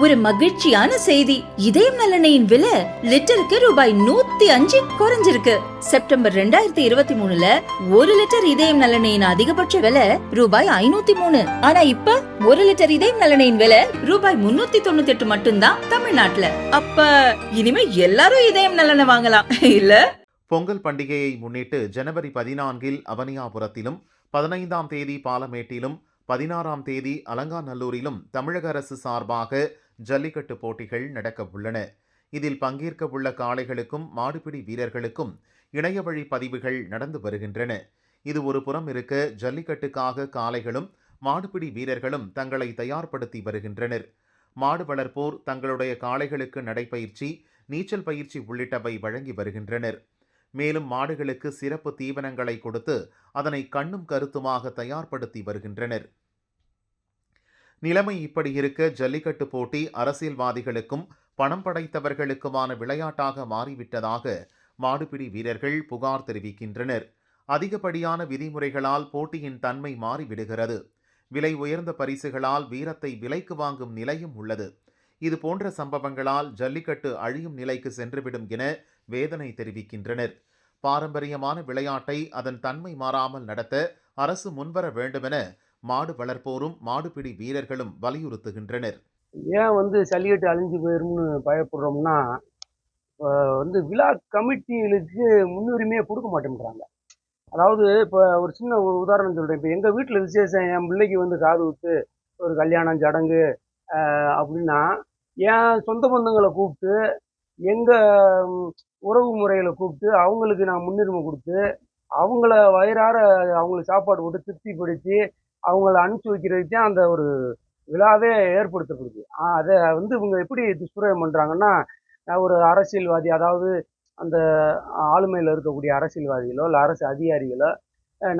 ஒரு மகிழ்ச்சியான செய்தி. இதயம் நலனையின் விலை லிட்டருக்கு ரூபாய் நூத்தி அஞ்சு குறைஞ்சிருக்கு. செப்டம்பர் ரெண்டாயிரத்தி இருபத்தி மூணுல ஒரு லிட்டர் இதயம் நலனையின் அதிகபட்ச விலை ரூபாய் ஐநூத்தி மூணு. ஆனா இப்ப ஒரு லிட்டர் இதயம் நலனையின் விலை ரூபாய் முன்னூத்தி தொண்ணூத்தி எட்டு மட்டும்தான் தமிழ்நாட்டுல. அப்ப இனிமே எல்லாரும் இதயம் நலனை வாங்கலாம். இல்ல? பொங்கல் பண்டிகையை முன்னிட்டு ஜனவரி பதினான்கில் அவனியாபுரத்திலும் பதினைந்தாம் தேதி பாலமேட்டிலும் பதினாறாம் தேதி அலங்காநல்லூரிலும் தமிழக அரசு சார்பாக ஜல்லிக்கட்டு போட்டிகள் நடக்க உள்ளன. இதில் பங்கேற்க உள்ள காளைகளுக்கும் மாடுபிடி வீரர்களுக்கும் இணையவழி பதிவுகள் நடந்து வருகின்றன. இது ஒரு புறம் இருக்க ஜல்லிக்கட்டுக்காக காளைகளும் மாடுபிடி வீரர்களும் தங்களை தயார்படுத்தி வருகின்றனர். மாடு வளர்ப்போர் தங்களுடைய காளைகளுக்கு நடைப்பயிற்சி நீச்சல் பயிற்சி உள்ளிட்டவை வழங்கி வருகின்றனர். மேலும் மாடுகளுக்கு சிறப்பு தீவனங்களை கொடுத்து அதனை கண்ணும் கருத்துமாக தயார்படுத்தி வருகின்றனர். நிலைமை இப்படி இருக்க. ஜல்லிக்கட்டு போட்டி அரசியல்வாதிகளுக்கும் பணம் படைத்தவர்களுக்குமான விளையாட்டாக மாறிவிட்டதாக மாடுபிடி வீரர்கள் புகார் தெரிவிக்கின்றனர். அதிகப்படியான விதிமுறைகளால் போட்டியின் தன்மை மாறிவிடுகிறது. விலை உயர்ந்த பரிசுகளால் வீரத்தை விலைக்கு வாங்கும் நிலையும் உள்ளது. இது போன்ற சம்பவங்களால் ஜல்லிக்கட்டு அழியும் நிலைக்கு சென்றுவிடும் என வேதனை தெரிவிக்கின்றனர். பாரம்பரியமான விளையாட்டை அதன் தன்மை மாறாமல் நடத்த அரசு முன்வர வேண்டுமென மாடு வளர்ப்போரும் மாடுபிடி வீரர்களும் வலியுறுத்துகின்றனர். ஏன் வந்து சல்லிக்கட்டு அழிஞ்சு போயிரும்னு பயப்படுறோம்னா வந்து விழா கமிட்டிகளுக்கு முன்னுரிமையை கொடுக்க மாட்டேன்றாங்க. அதாவது இப்போ ஒரு சின்ன ஒரு உதாரணம் சொல்கிறேன் இப்போ எங்கள் வீட்டில் விசேஷம் என் பிள்ளைக்கு வந்து காது ஊத்து ஒரு கல்யாணம் சடங்கு அப்படின்னா என் சொந்த பந்தங்களை கூப்பிட்டு எங்கள் உறவு முறைகளை கூப்பிட்டு அவங்களுக்கு நான் முன்னுரிமை கொடுத்து அவங்கள வயிறார அவங்களுக்கு சாப்பாடு போட்டு திருப்திப்படுத்தி அவங்கள அனுப்பிச்சி வைக்கிறதுக்கு தான் அந்த ஒரு விழாவே ஏற்படுத்தப்படுது. ஆ, அதை வந்து இவங்க எப்படி துஷ்பிரயோகம் பண்ணுறாங்கன்னா ஒரு அரசியல்வாதி அதாவது அந்த ஆளுமையில் இருக்கக்கூடிய அரசியல்வாதிகளோ இல்லை அரசு அதிகாரிகளோ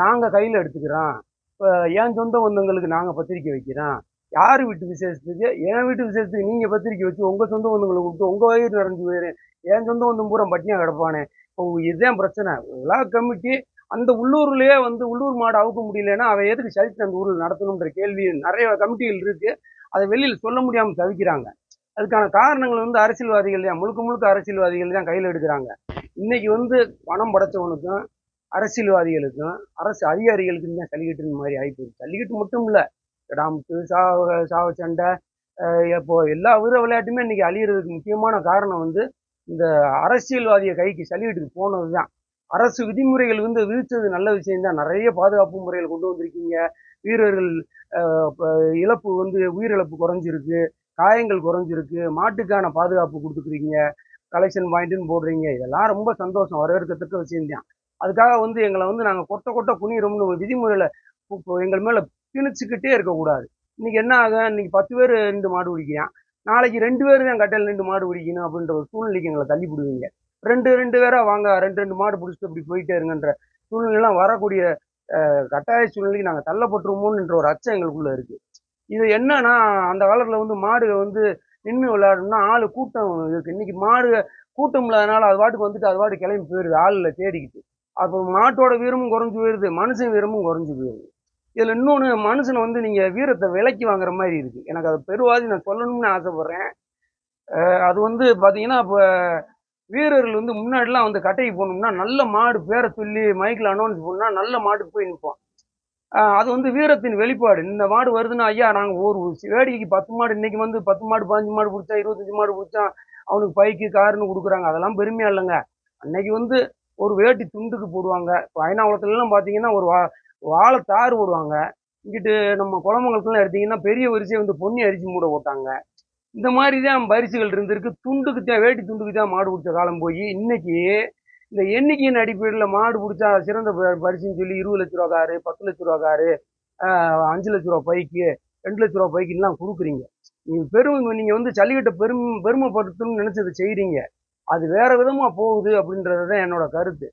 நாங்கள் கையில் எடுத்துக்கிறோம். இப்போ என் சொந்த பந்தங்களுக்கு நாங்கள் பத்திரிக்கை வைக்கிறோம். யார் வீட்டு விசேஷத்துக்கு? என் வீட்டு விசேஷத்துக்கு நீங்கள் பத்திரிக்கை வச்சு உங்கள் சொந்த பந்தங்களை கொடுத்து உங்கள் வயிறு நிறைஞ்சு போயிரு. என் சொந்த பந்தம் பூரா பட்டினியாக கிடப்பானே. இப்போ இதுதான் பிரச்சனை. விழா கமிட்டி அந்த உள்ளூர்லேயே வந்து உள்ளூர் மாடு அவுக்க முடியலன்னா அவன் எதுக்கு சலித்து அந்த ஊரில் நடத்தணுன்ற கேள்வி நிறைய கமிட்டிகள் இருக்குது அதை வெளியில் சொல்ல முடியாமல் தவிக்கிறாங்க அதுக்கான காரணங்கள் வந்து அரசியல்வாதிகள் தான். முழுக்க முழுக்க அரசியல்வாதிகள் தான் கையில் எடுக்கிறாங்க. இன்னைக்கு வந்து பணம் படைச்சவனுக்கும் அரசியல்வாதிகளுக்கும் அரசு அதிகாரிகளுக்கும் தான் ஜல்லிக்கட்டு மாதிரி ஆகிப்போகுது சலிக்கட்டு மட்டும் இல்லை. கிடாமுத்து சாவ சாவ சண்டை இப்போ எல்லா வீர விளையாட்டுமே இன்னைக்கு அழியிறதுக்கு முக்கியமான காரணம் வந்து இந்த அரசியல்வாதிய கைக்கு சலிக்கட்டுக்கு போனது தான் அரசு விதிமுறைகள் வந்து விதித்தது நல்ல விஷயம் தான் நிறைய பாதுகாப்பு முறைகள் கொண்டு வந்திருக்கீங்க. வீரர்கள் இழப்பு வந்து உயிரிழப்பு குறைஞ்சிருக்கு. காயங்கள் குறைஞ்சிருக்கு. மாட்டுக்கான பாதுகாப்பு கொடுத்துக்கிறீங்க. கலெக்ஷன் பாயிண்ட்டுன்னு போடுறீங்க. இதெல்லாம் ரொம்ப சந்தோஷம். வரவேற்கத்தக்க விஷயம் தான் அதுக்காக வந்து எங்களை வந்து நாங்கள் கொட்ட கொட்ட குனிறோம்னு ஒரு விதிமுறையில் எங்கள் மேலே திணிச்சுக்கிட்டே இருக்கக்கூடாது. இன்னைக்கு என்ன ஆகும்? இன்னைக்கு பத்து பேர் ரெண்டு மாடு பிடிக்கிறான் நாளைக்கு ரெண்டு பேர் தான் கட்டையில் ரெண்டு மாடு பிடிக்கணும் அப்படின்ற ஒரு சூழ்நிலைக்கு எங்களை தள்ளி விடுவீங்க ரெண்டு ரெண்டு பேரா வாங்க ரெண்டு ரெண்டு மாடு பிடிச்சிட்டு அப்படி போயிட்டே இருங்கன்ற சூழ்நிலைலாம் வரக்கூடிய கட்டாய சூழ்நிலைக்கு நாங்கள் தள்ளப்பட்டுருமோன்ற ஒரு அச்சம் எங்களுக்குள்ள இருக்கு. இது என்னன்னா அந்த காலத்தில் வந்து மாடு வந்து நின்று விளையாடணும்னா ஆளு கூட்டம் இருக்கு. இன்னைக்கு மாடு கூட்டம் இல்லாதனால அது பாட்டுக்கு வந்துட்டு அது பாட்டு கிளம்பி போயிருது ஆளில் தேடிக்கிட்டு. அப்போ மாட்டோட வீரமும் குறைஞ்சி போயிருது மனுஷன் வீரமும் குறைஞ்சி போயிருது. இதில் இன்னொன்று மனுஷனை வந்து நீங்கள் வீரத்தை விலைக்கு வாங்குற மாதிரி இருக்குது எனக்கு அதை பெருவாதி நான் சொல்லணும்னு ஆசைப்பட்றேன். அது வந்து பார்த்தீங்கன்னா இப்போ வீரர்கள் வந்து முன்னாடிலாம் வந்து கட்டைக்கு போகணும்னா நல்ல மாடு பேரை சொல்லி மைக்கில் அனௌன்ஸ் பண்ணால் நல்ல மாட்டுக்கு போய் நிற்போம் அது வந்து வீரத்தின் வெளிப்பாடு. இந்த மாடு வருதுன்னா ஐயா நாங்கள் ஒரு வேடிக்கைக்கு பத்து மாடு இன்னைக்கு வந்து பத்து மாடு பதினஞ்சு மாடு பிடிச்சா இருபத்தஞ்சு மாடு பிடிச்சா அவனுக்கு பைக்கு காருன்னு கொடுக்குறாங்க. அதெல்லாம் பெருமையா இல்லைங்க. அன்னைக்கு வந்து ஒரு வேட்டி துண்டுக்கு போடுவாங்க. இப்போ பார்த்தீங்கன்னா ஒரு வா வாழை தார் போடுவாங்க. இங்கிட்டு நம்ம குளமங்கலத்துலாம் எடுத்தீங்கன்னா பெரிய வரிசையை வந்து பொன்னி அரிசி மூட போட்டாங்க. இந்த மாதிரி தான் பரிசுகள் இருந்திருக்கு. துண்டுக்கு தான் வேட்டி துண்டுக்கு தான் மாடு பிடிச்ச காலம் போய் இன்னைக்கு இந்த எண்ணிக்கையின் அடிப்படையில் மாடு பிடிச்சா சிறந்த ப- பரிசுன்னு சொல்லி இருபது லட்ச ரூபா காரு பத்து லட்ச ரூபா காரு அஞ்சு லட்ச ரூபா பைக்கு ரெண்டு லட்ச ரூபா பைக்குலாம் கொடுக்குறீங்க. நீங்கள் பெரும் நீங்கள் வந்து ஜல்லிக்கட்டை பெரும் பெருமைப்படுத்தணும்னு நினச்சதை செய்கிறீங்க அது வேற விதமாக போகுது அப்படின்றது தான் என்னோட கருத்து.